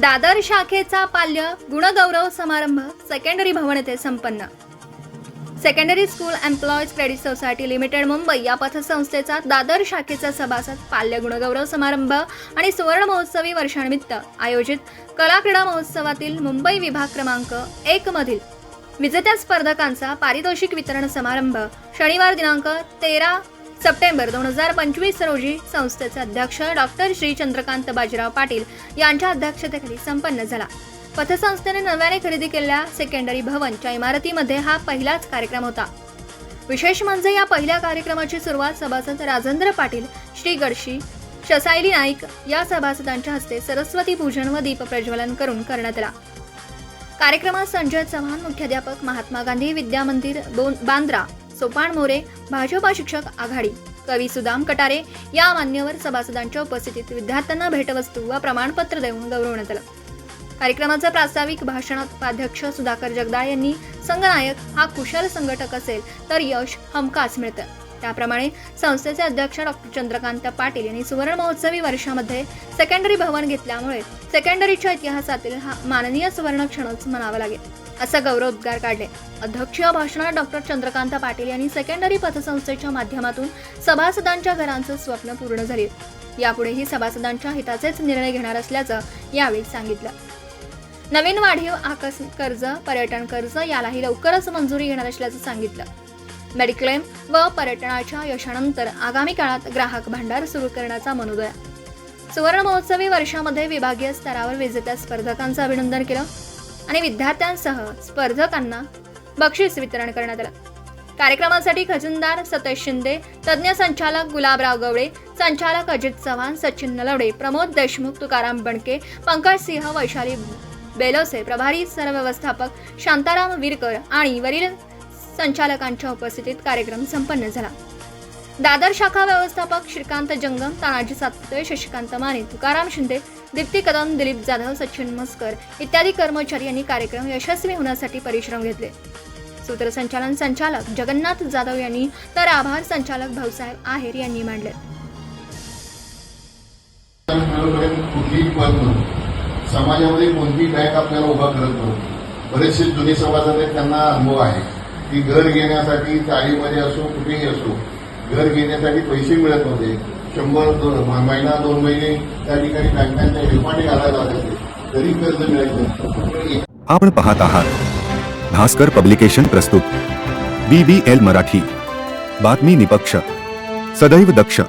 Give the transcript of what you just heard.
दादर शाखेचा पाल्य गुणगौरव समारंभ सेकंडरी भवन येथे संपन्न. Secondary school employees credit society limited Mumbai या पथसंस्थेचा दादर शाखेचा सभासद पाल्य गुणगौरव समारंभ आणि सुवर्ण महोत्सवी वर्षानिमित्त आयोजित कला क्रीडा महोत्सवातील मुंबई विभाग क्रमांक एक मधील विजेत्या स्पर्धकांचा पारितोषिक वितरण समारंभ शनिवार दिनांक तेरा सप्टेंबर दोन हजार पंचवीस रोजी संस्थेचे अध्यक्ष डॉक्टर श्री चंद्रकांत बाजीराव पाटील यांच्या अध्यक्षतेखाली संपन्न झाला. पथसंस्थेने नव्याने खरेदी केलेल्या सेकंडरी भवनच्या इमारतीमध्ये हा पहिलाच कार्यक्रम होता. विशेष म्हणजे या पहिल्या कार्यक्रमाची सुरुवात सभासद राजेंद्र पाटील श्री गडशी शसायली नाईक या सभासदांच्या हस्ते सरस्वती पूजन व दीप प्रज्वलन करून करण्यात आला. कार्यक्रमात संजय चव्हाण मुख्याध्यापक महात्मा गांधी विद्या मंदिर बांद्रा सोपान मोरे भाजपा शिक्षक आघाडी कवी सुदाम कटारे या मान्यवर सभासदांच्या उपस्थितीत विद्यार्थ्यांना भेटवस्तू व प्रमाणपत्र देऊन गौरवण्यात आलं. कार्यक्रमाचं प्रास्ताविक भाषणात उपाध्यक्ष सुधाकर जगदाळ यांनी संघनायक हा कुशल संघटक असेल तर यश हमखास मिळतं. त्याप्रमाणे संस्थेचे अध्यक्ष डॉक्टर चंद्रकांत पाटील यांनी सुवर्ण महोत्सवी वर्षामध्ये सेकंडरी भवन घेतल्यामुळे सेकंडरीच्या इतिहासातील हा माननीय सुवर्ण क्षणच म्हणावा लागेल असं गौरवोद्गार काढले. अध्यक्षीय भाषणात डॉक्टर चंद्रकांत पाटील यांनी सेकंडरी पतसंस्थेच्या माध्यमातून सभासदांच्या घरांचं स्वप्न पूर्ण झाले. यापुढेही सभासदांच्या हिताचेच निर्णय घेणार असल्याचं यावेळी सांगितलं. नवीन वाढीव आकस्मिक कर्ज पर्यटन कर्ज यालाही लवकरच मंजुरी घेणार असल्याचं सांगितलं. मेडिक्लेम व पर्यटनाच्या यशानंतर आगामी काळात ग्राहक भांडार सुरू करण्याचा मनोदय. सुवर्ण महोत्सवी वर्षामध्ये विभागीय स्तरावर विजेत्या स्पर्धकांचं अभिनंदन केलं आणि विद्यार्थ्यांसह स्पर्धकांना बक्षीस वितरण करण्यात आलं. कार्यक्रमासाठी खजिनदार सतेश शिंदे तज्ज्ञ संचालक गुलाबराव गवळे संचालक अजित चव्हाण सचिन नलवडे प्रमोद देशमुख तुकाराम बणके पंकज सिंह वैशाली बेलोसे प्रभारी सरव्यवस्थापक शांताराम विरकर आणि वरील संचालकांच्या उपस्थितीत कार्यक्रम संपन्न झाला. दादर शाखा व्यवस्थापक श्रीकांत जंगम तानाजी सातपुते शशिकांत माने तुकाराम शिंदे दीप्ती कदम दिलीप जाधव सचिन मस्कर इत्यादी कर्मचारी यांनी कार्यक्रम यशस्वी होण्यासाठी परिश्रम घेतले. सूत्रसंचालन संचालक जगन्नाथ जाधव यांनी तर आभार संचालक भाऊसाहेब आहेर यांनी मांडले. समाजामध्ये कोणती बँक आपल्याला उभा करत नव्हती बरेचसे जुने सभासद आहेत त्यांना अनुभव आहे. की घर घेण्यासाठी चाळीमध्ये असो कुठेही असो घर घेण्यासाठी पैसे मिळत नव्हते. शंभर दोन महिना दोन महिने त्या ठिकाणी बँकांच्या हेलपाटे घालायला लागायचे तरी कर्ज मिळायचं नाही. आपण पाहत आहात. भास्कर पब्लिकेशन प्रस्तुत. B B L Marathi. बातमी निपक्ष. सदैव दक्ष.